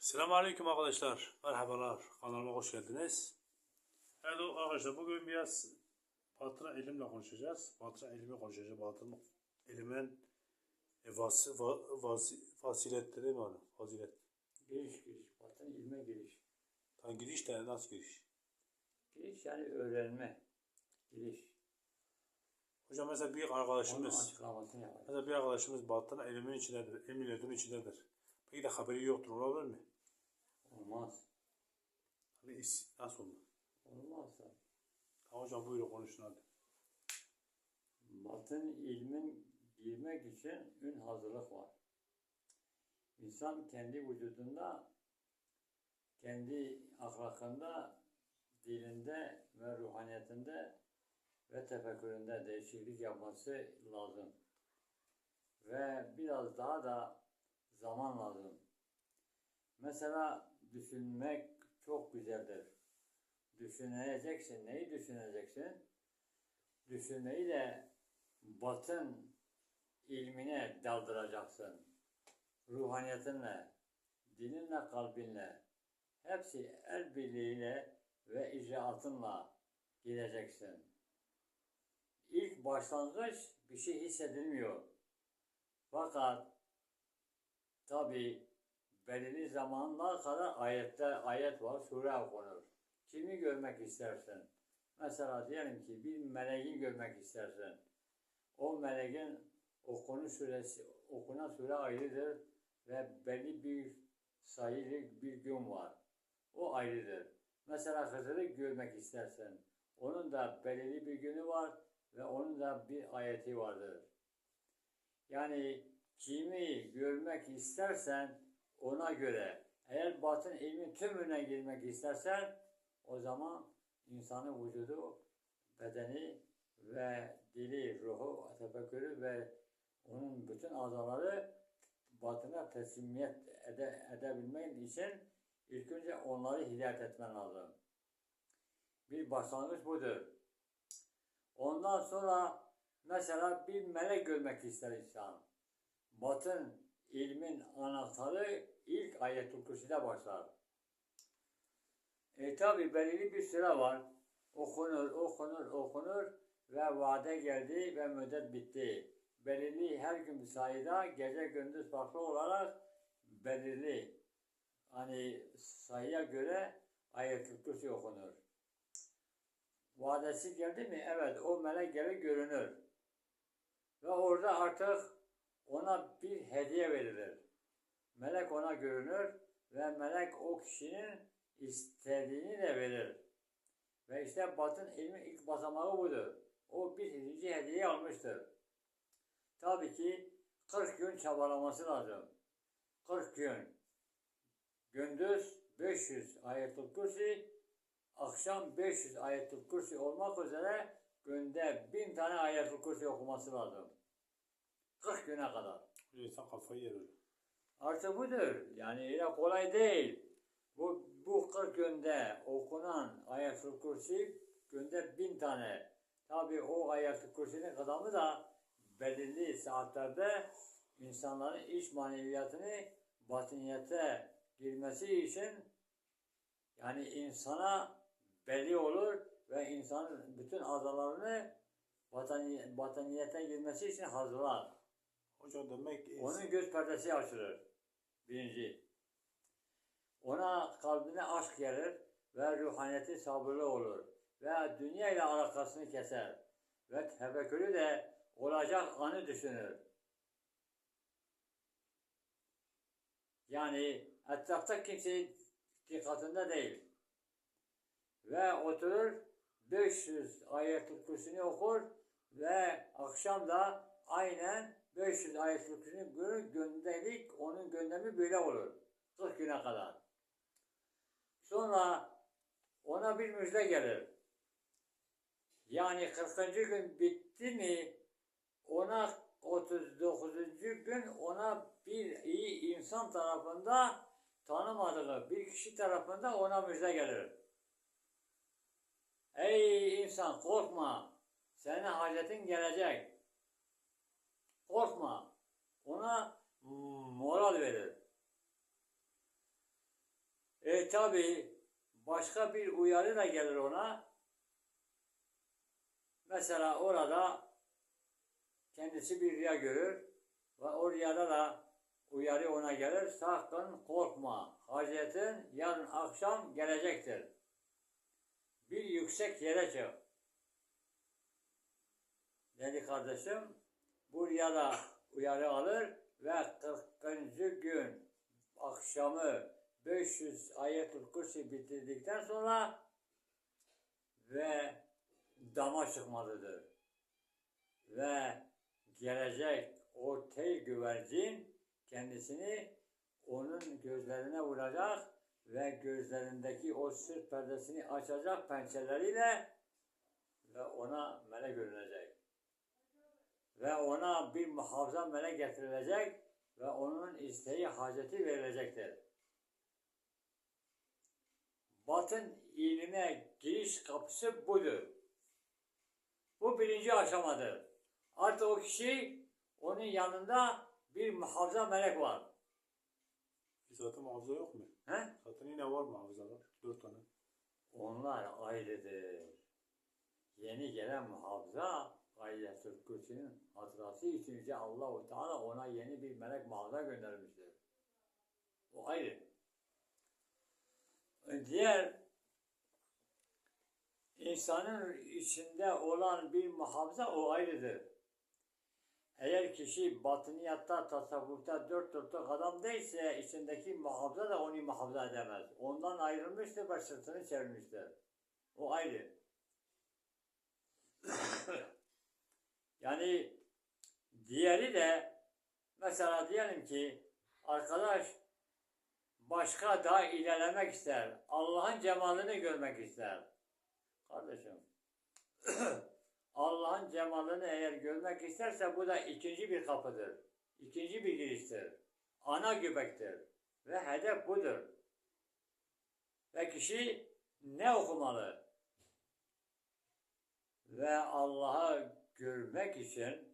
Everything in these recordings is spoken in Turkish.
Selamünaleyküm arkadaşlar. Merhabalar. Kanalıma hoş geldiniz. Evet arkadaşlar bugün biraz Batıra Elim'le konuşacağız. Batıra Elim'i konuşacağız. Batıra Elim'in e, vasi, va, vasi, faziletleri mi var? Fazilet. Giriş giriş. Batın ilme giriş. Tam giriş de nasıl giriş? Giriş yani öğrenme. Giriş. Hocam mesela bir arkadaşımız mesela bir arkadaşımız Batıra Elim'in içindedir. Eminetin içindedir. Peki de haberi yoktur. Olabilir mi? Olmaz. Hani is, nasıl olur? Olmaz. da. Tamam hocam buyurun konuşun hadi. Batın ilmin girmek için ün hazırlık var. İnsan kendi vücudunda, kendi ahlakında, dilinde ve ruhaniyetinde ve tefekküründe değişiklik yapması lazım. Ve biraz daha da zaman lazım. Mesela düşünmek çok güzeldir. Düşüneceksin. Neyi düşüneceksin? Düşünmeyi de batın ilmine daldıracaksın. Ruhaniyetinle, dininle, kalbinle. Hepsi el birliğiyle ve icraatınla gideceksin. İlk başlangıç bir şey hissedilmiyor. Fakat tabi belirli zamanlar kadar ayetler, ayet var, sure okunur. Kimi görmek istersin? Mesela diyelim ki bir meleği görmek istersin. O meleğin okunu süresi, okunan süre ayrıdır ve belli bir sayılı bir gün var. O ayrıdır. Mesela Hızır'ı görmek istersen, onun da belirli bir günü var ve onun da bir ayeti vardır. Yani kimi görmek istersen ona göre, eğer batın ilmin tümüne girmek istersen o zaman insanın vücudu, bedeni ve dili, ruhu, tefekkürü ve onun bütün azaları batına teslimiyet ede, edebilmek için ilk önce onları hidayet etmen lazım. Bir başlangıç budur. Ondan sonra mesela bir melek görmek ister insan. Batın ilmin anahtarı ilk ayet-ül kürsüde başlar. E tabi belirli bir süre var. Okunur, okunur, okunur ve vade geldi ve müddet bitti. Belirli her gün bir sayıda gece gündüz farklı olarak belirli hani sayıya göre ayet-ül kürsü okunur. Vadesi geldi mi? Evet o melek gelir görünür. Ve orada artık ona bir hediye verilir. Melek ona görünür ve melek o kişinin istediğini de verir. Ve işte batın ilmi ilk basamağı budur. O bir birinci hediye almıştır. Tabii ki 40 gün çabalaması lazım. 40 gün. Gündüz 500 ayetül kürsi, akşam 500 ayetül kürsi olmak üzere günde 1000 tane ayetül kürsi okuması lazım. 40 güne kadar. İnsan kafayı yer. Artı budur. Yani öyle kolay değil. Bu, bu 40 günde okunan ayet-ül kürsi günde bin tane. Tabi o ayet-ül kürsinin adamı da belirli saatlerde insanların iç maneviyatını batıniyete girmesi için yani insana belli olur ve insanın bütün azalarını batani, bataniyete girmesi için hazırlar. Hocam demek Onun göz perdesi açılır. Birinci. Ona kalbine aşk gelir ve ruhaniyeti sabırlı olur. Ve dünya ile alakasını keser. Ve tefekkürü de olacak anı düşünür. Yani etrafta kimse dikkatinde değil. Ve oturur 500 ayet-ül kürsünü okur ve akşam da aynen 500 ayet-ül kürsünü görür, gönderlik onun gündemi böyle olur. 40 güne kadar. Sonra ona bir müjde gelir. Yani 40. gün bitti mi ona 39. gün ona bir iyi insan tarafında tanımadığı bir kişi tarafında ona müjde gelir. Ey insan korkma. Senin hacetin gelecek. Korkma. Ona moral verir. E tabi başka bir uyarı da gelir ona. Mesela orada kendisi bir rüya görür ve o rüyada da uyarı ona gelir. Sakın korkma. Hacetin yarın akşam gelecektir. Bir yüksek yere çık. Dedi kardeşim, bu rüyada uyarı alır ve 40. gün akşamı 500 ayetül kürsi bitirdikten sonra ve dama çıkmalıdır. Ve gelecek o tel güvercin kendisini onun gözlerine vuracak ve gözlerindeki o sırt perdesini açacak pençeleriyle ve ona melek görünecek. Ve ona bir muhafza melek getirilecek ve onun isteği haceti verilecektir. Batın ilmine giriş kapısı budur. Bu birinci aşamadır. Artık o kişi onun yanında bir muhafza melek var. Zaten hafıza yok mu? He? Zaten yine var mı hafızalar? Dört tane. Onlar ayrıdır. Yeni gelen muhafıza Gayyetül Kürsi'nin hatırası için Yüce Allah-u Teala ona yeni bir melek muhafıza göndermiştir. O ayrı. Diğer insanın içinde olan bir muhafıza o ayrıdır. Eğer kişi batıniyatta, tasavvufta dört dörtlük adam değilse içindeki muhafıza da onu muhafaza edemez. Ondan ayrılmıştır ve sırtını çevirmiştir. O ayrı. yani diğeri de mesela diyelim ki arkadaş başka daha ilerlemek ister. Allah'ın cemalini görmek ister. Kardeşim Allah'ın cemalini eğer görmek isterse bu da ikinci bir kapıdır. İkinci bir giriştir. Ana göbektir. Ve hedef budur. Ve kişi ne okumalı? Ve Allah'ı görmek için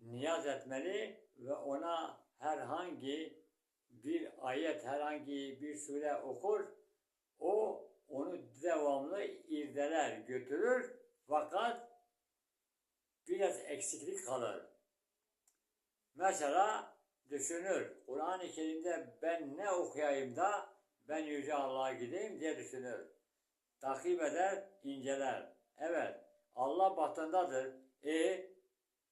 niyaz etmeli ve ona herhangi bir ayet, herhangi bir sure okur. O onu devamlı irdeler, götürür. Fakat biraz eksiklik kalır. Mesela düşünür. Kur'an-ı Kerim'de ben ne okuyayım da ben Yüce Allah'a gideyim diye düşünür. Takip eder, inceler. Evet, Allah batındadır. E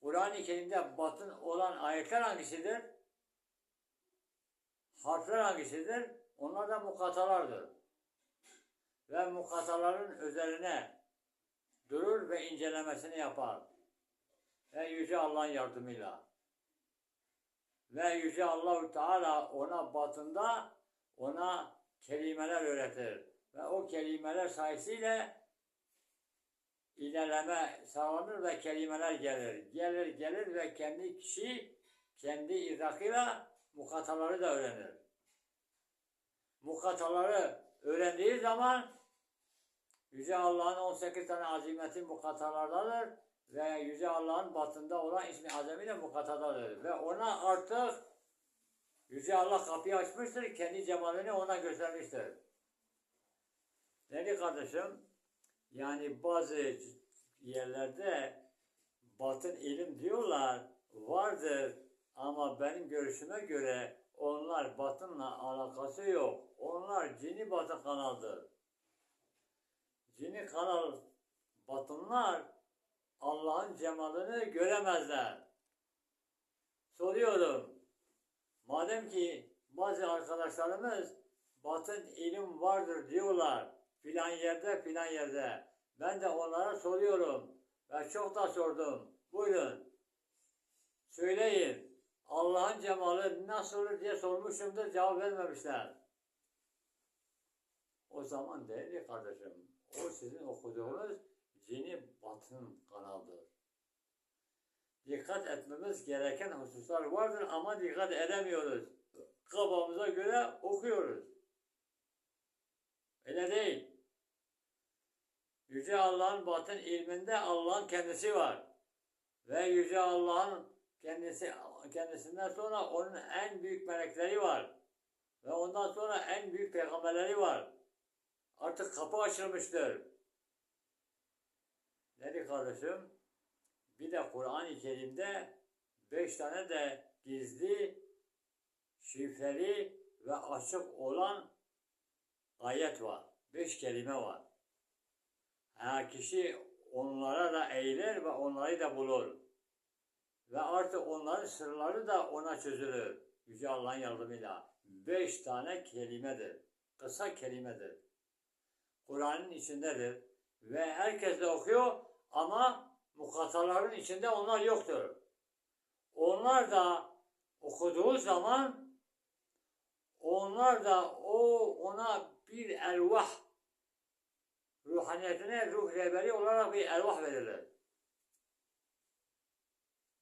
Kur'an-ı Kerim'de batın olan ayetler hangisidir? Harfler hangisidir? Onlar da mukatalardır. Ve mukataların üzerine durur ve incelemesini yapar. Ve Yüce Allah'ın yardımıyla. Ve Yüce Allahu Teala ona batında ona kelimeler öğretir. Ve o kelimeler sayesinde ilerleme sağlanır ve kelimeler gelir. Gelir gelir ve kendi kişi kendi idrakıyla mukataları da öğrenir. Mukataları öğrendiği zaman Yüce Allah'ın 18 tane azimeti mukatalardadır ve Yüce Allah'ın batında olan ismi azami de mukatadadır. Ve ona artık Yüce Allah kapıyı açmıştır, kendi cemalini ona göstermiştir. Neydi kardeşim? Yani bazı yerlerde batın ilim diyorlar, vardır ama benim görüşüme göre onlar batınla alakası yok. Onlar cini batı kanaldır. Cini kanal batınlar Allah'ın cemalini göremezler. Soruyorum. Madem ki bazı arkadaşlarımız batın ilim vardır diyorlar. Filan yerde filan yerde. Ben de onlara soruyorum. Ve çok da sordum. Buyurun. Söyleyin. Allah'ın cemali nasıl olur diye sormuşumdur. Cevap vermemişler. O zaman değerli kardeşim. O sizin okuduğunuz cini batın kanalıdır. Dikkat etmemiz gereken hususlar vardır ama dikkat edemiyoruz. Kafamıza göre okuyoruz. Öyle değil. Yüce Allah'ın batın ilminde Allah'ın kendisi var. Ve Yüce Allah'ın kendisi kendisinden sonra onun en büyük melekleri var. Ve ondan sonra en büyük peygamberleri var. Artık kapı açılmıştır. Dedi kardeşim? Bir de Kur'an-ı Kerim'de beş tane de gizli, şifreli ve açık olan ayet var. Beş kelime var. Ha kişi onlara da eğilir ve onları da bulur. Ve artık onların sırları da ona çözülür. Yüce Allah'ın yardımıyla. Beş tane kelimedir. Kısa kelimedir. Kur'an'ın içindedir. Ve herkes de okuyor ama mukataların içinde onlar yoktur. Onlar da okuduğu zaman onlar da o ona bir ervah ruhaniyetine ruh rehberi olarak bir ervah verilir.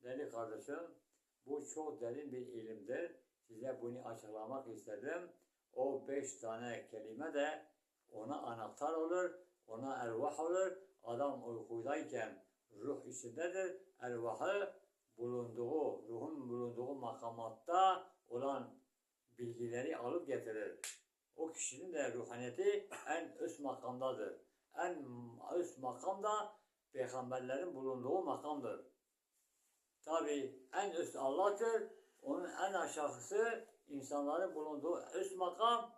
Değerli kardeşim, bu çok derin bir ilimdir. Size bunu açıklamak istedim. O beş tane kelime de ona anahtar olur, ona ervah olur. Adam uykudayken ruh içindedir. Ervahı bulunduğu, ruhun bulunduğu makamatta olan bilgileri alıp getirir. O kişinin de ruhaniyeti en üst makamdadır. En üst makam da peygamberlerin bulunduğu makamdır. Tabi en üst Allah'tır. Onun en aşağısı insanların bulunduğu üst makam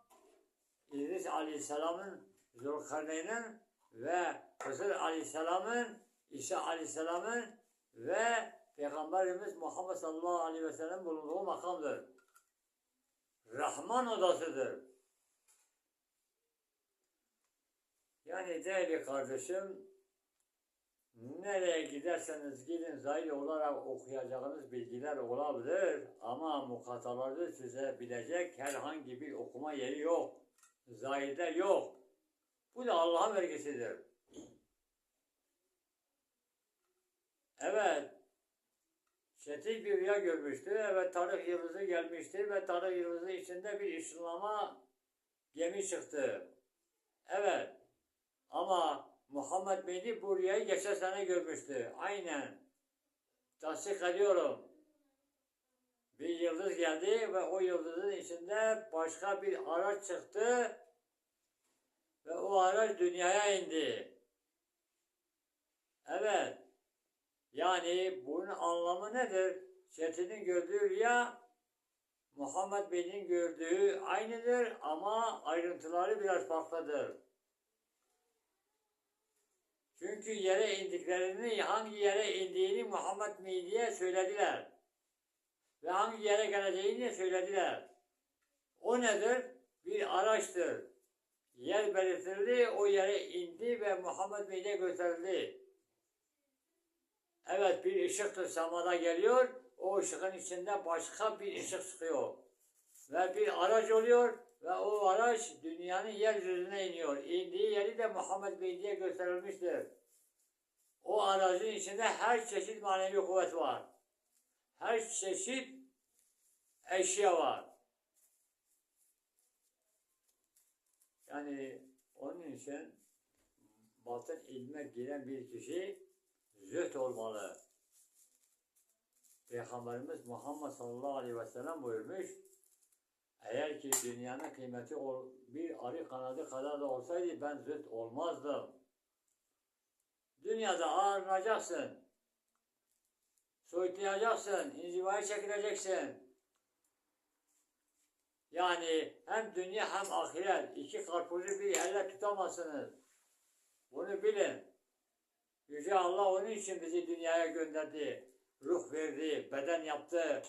İdris Aleyhisselam'ın Zülkarneyn'in ve Hızır Aleyhisselam'ın İsa Aleyhisselam'ın ve Peygamberimiz Muhammed sallallahu aleyhi ve sellem bulunduğu makamdır. Rahman odasıdır. Yani değerli kardeşim, nereye giderseniz gidin zahir olarak okuyacağınız bilgiler olabilir ama mukataları çözebilecek herhangi bir okuma yeri yok. Zahirde yok. Bu da Allah'ın vergisidir. Evet, Çetin bir rüya görmüştü. Evet Tarık Yıldızı gelmişti ve Tarık Yıldızı içinde bir İslam'a gemi çıktı. Evet. Ama Muhammed Mehdi bu rüyayı geçen sene görmüştü. Aynen. Tasdik ediyorum. Bir yıldız geldi ve o yıldızın içinde başka bir araç çıktı ve o araç dünyaya indi. Evet. Yani bunun anlamı nedir? Çetin'in gördüğü rüya Muhammed Bey'in gördüğü aynıdır ama ayrıntıları biraz farklıdır. Çünkü yere indiklerini, hangi yere indiğini Muhammed Mehdi'ye söylediler. Ve hangi yere geleceğini söylediler. O nedir? Bir araçtır. Yer belirtildi, o yere indi ve Muhammed Mehdi'ye gösterildi. Evet bir ışıktır semada geliyor. O ışığın içinde başka bir ışık çıkıyor. Ve bir araç oluyor ve o araç dünyanın yeryüzüne iniyor. İndiği yeri de Muhammed Bey'diye gösterilmiştir. O aracın içinde her çeşit manevi kuvvet var. Her çeşit eşya var. Yani onun için batın ilme giren bir kişi züht olmalı. Peygamberimiz Muhammed sallallahu aleyhi ve sellem buyurmuş. Eğer ki dünyanın kıymeti bir arı kanadı kadar da olsaydı ben züht olmazdım. Dünyada ağırınacaksın. Soyutlayacaksın. inzivaya çekileceksin. Yani hem dünya hem ahiret iki karpuzu bir elle tutamazsınız. Bunu bilin. Yüce Allah onun için bizi dünyaya gönderdi. Ruh verdi, beden yaptı,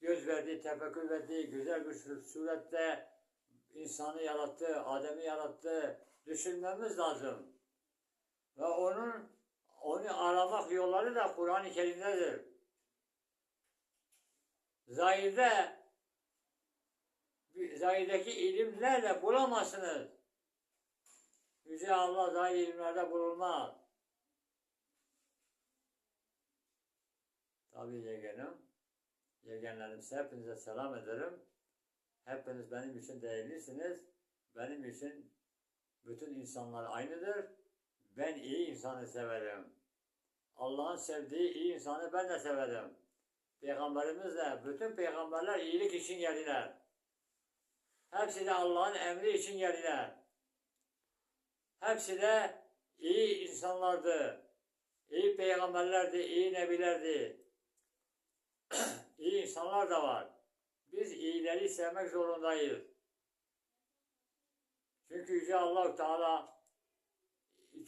göz verdi, tefekkür verdi, güzel bir sur- surette insanı yarattı, Adem'i yarattı. Düşünmemiz lazım. Ve onun onu aramak yolları da Kur'an-ı Kerim'dedir. Zahirde zahirdeki ilimlerle bulamazsınız. Yüce Allah zahir ilimlerde bulunmaz. Tabii yeğenim, yeğenlerim size hepinize selam ederim. Hepiniz benim için değerlisiniz. Benim için bütün insanlar aynıdır. Ben iyi insanı severim. Allah'ın sevdiği iyi insanı ben de severim. Peygamberimiz de, bütün peygamberler iyilik için geldiler. He, Hepsi de Allah'ın emri için geldiler. Hepsi de iyi insanlardı. İyi peygamberlerdi, iyi nebilerdi. iyi insanlar da var. Biz iyileri sevmek zorundayız. Çünkü Yüce allah Teala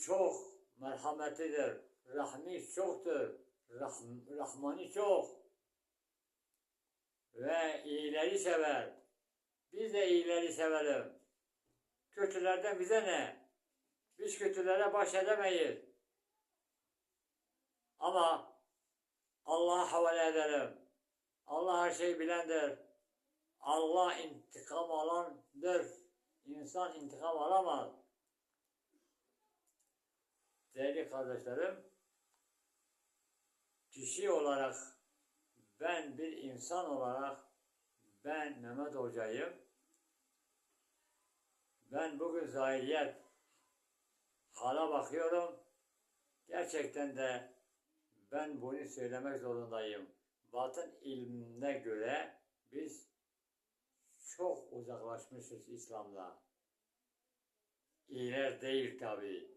çok merhametlidir. Rahmi çoktur. Rahm, rahmani çok. Ve iyileri sever. Biz de iyileri sevelim. Kötülerden bize ne? Biz kötülere baş edemeyiz. Ama Allah'a havale edelim. Allah her şeyi bilendir. Allah intikam alandır. İnsan intikam alamaz. Değerli kardeşlerim, kişi olarak ben bir insan olarak ben Mehmet Hoca'yım. Ben bugün zahiriyet hala bakıyorum. Gerçekten de ben bunu söylemek zorundayım. Batın ilmine göre biz çok uzaklaşmışız İslam'la. İyiler değil tabi.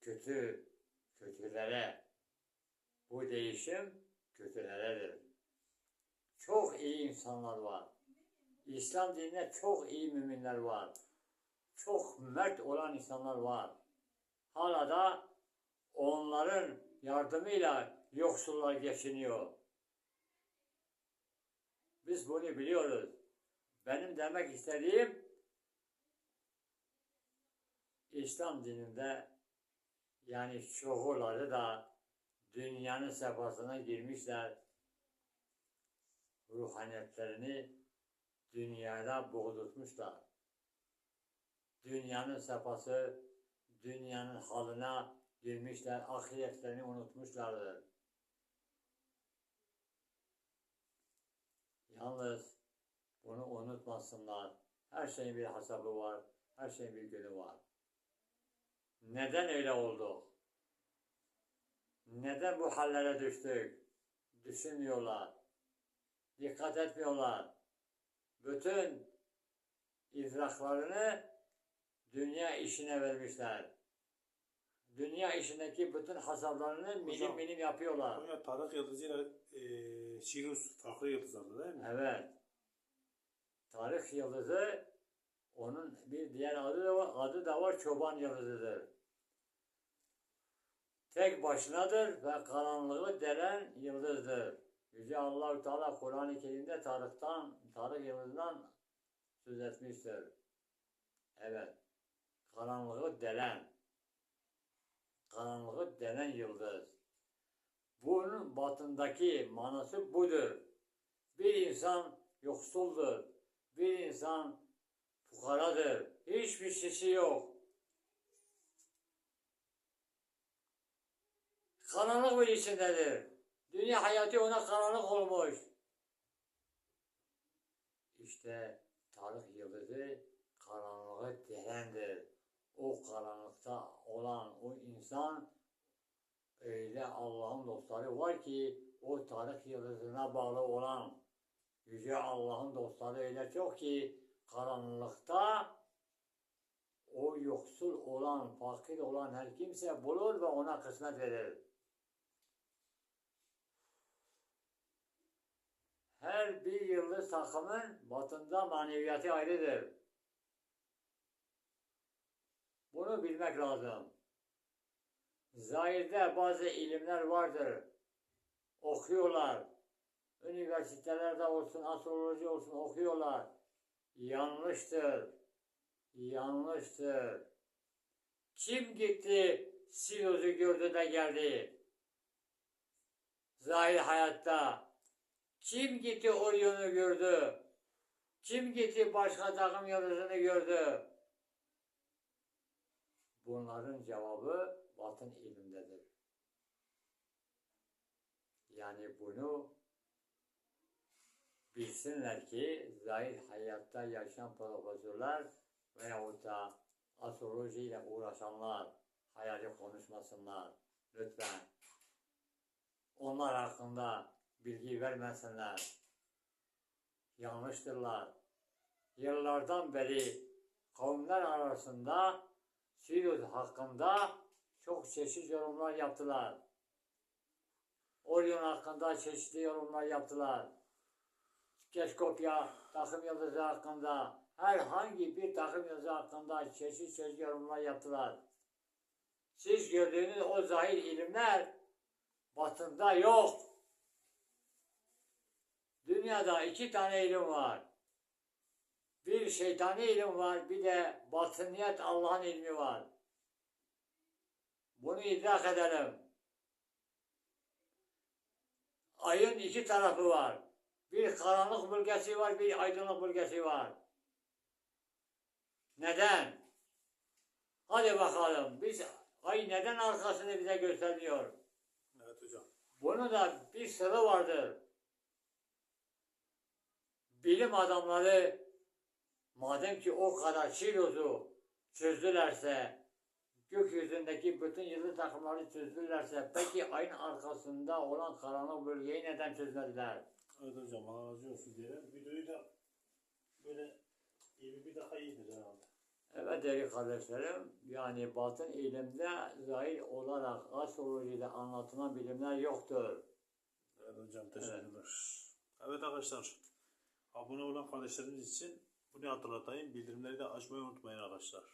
Kötü, kötülere. Bu değişim kötüleredir. Çok iyi insanlar var. İslam dinine çok iyi müminler var. Çok mert olan insanlar var. Hala da onların yardımıyla yoksullar geçiniyor. Biz bunu biliyoruz. Benim demek istediğim İslam dininde yani çoğuları da dünyanın sefasına girmişler. Ruhaniyetlerini dünyada boğdurtmuşlar. Dünyanın sefası, dünyanın halına girmişler, ahiretlerini unutmuşlardır. Yalnız bunu unutmasınlar. Her şeyin bir hesabı var, her şeyin bir günü var. Neden öyle oldu? Neden bu hallere düştük? Düşünmüyorlar. Dikkat etmiyorlar. Bütün idraklarını dünya işine vermişler. Dünya işindeki bütün hasaplarını milim Hocam, milim yapıyorlar. Konya Tarık Yıldızı ile e, Sirius farklı yıldızlardı değil mi? Evet. Tarih yıldızı onun bir diğer adı da var, adı da var çoban yıldızıdır. Tek başınadır ve karanlığı delen yıldızdır. Yüce Allah Teala Kur'an-ı Kerim'de Tarık'tan, Tarık yıldızından söz etmiştir. Evet. Karanlığı delen. Karanlığı delen yıldız. Bunun batındaki manası budur. Bir insan yoksuldur. Bir insan fukaradır. Hiçbir şeysi yok. Karanlık bir içindedir. Dünya hayatı ona karanlık olmuş. İşte Tarık Yıldızı karanlığı delendir. O karanlıkta olan o insan öyle Allah'ın dostları var ki o Tarık Yıldızına bağlı olan Yüce Allah'ın dostları öyle çok ki karanlıkta o yoksul olan, fakir olan her kimse bulur ve ona kısmet verir. Her bir yıldız takımın batında maneviyatı ayrıdır. Bunu bilmek lazım. Zahirde bazı ilimler vardır. Okuyorlar. Üniversitelerde olsun, astroloji olsun okuyorlar. Yanlıştır. Yanlıştır. Kim gitti Sirius'u gördü de geldi? Zahir hayatta. Kim gitti Orion'u gördü? Kim gitti başka takım yıldızını gördü? Bunların cevabı batın ilimdedir. Yani bunu bilsinler ki zahir hayatta yaşayan profesörler veyahut da astrolojiyle uğraşanlar hayali konuşmasınlar. Lütfen. Onlar hakkında bilgi vermesinler. Yanlıştırlar. yıllardan beri kavimler arasında Sirius hakkında çok çeşitli yorumlar yaptılar. Orion hakkında çeşitli yorumlar yaptılar. Keskopya takım yıldızı hakkında herhangi bir takım yıldızı hakkında çeşitli çeşitli yorumlar yaptılar. Siz gördüğünüz o zahir ilimler batında yok. Dünyada iki tane ilim var. Bir şeytani ilim var, bir de batıniyet Allah'ın ilmi var. Bunu idrak edelim. Ayın iki tarafı var. Bir karanlık bölgesi var, bir aydınlık bölgesi var. Neden? Hadi bakalım. Biz ay neden arkasını bize göstermiyor? Evet hocam. Bunun da bir sırrı vardır. Bilim adamları madem ki o kadar Sirius'u çözdülerse, gökyüzündeki bütün yıldız takımları çözdülerse, peki ayın arkasında olan karanlık bölgeyi neden çözmediler? Evet hocam Allah razı olsun diyelim. Videoyu da böyle iyi bir daha iyidir herhalde. Evet değerli kardeşlerim, yani batın ilimde zahir olarak astrolojide anlatılan bilimler yoktur. Evet hocam teşekkürler. Evet. arkadaşlar. Abone olan kardeşlerimiz için bunu hatırlatayım. Bildirimleri de açmayı unutmayın arkadaşlar.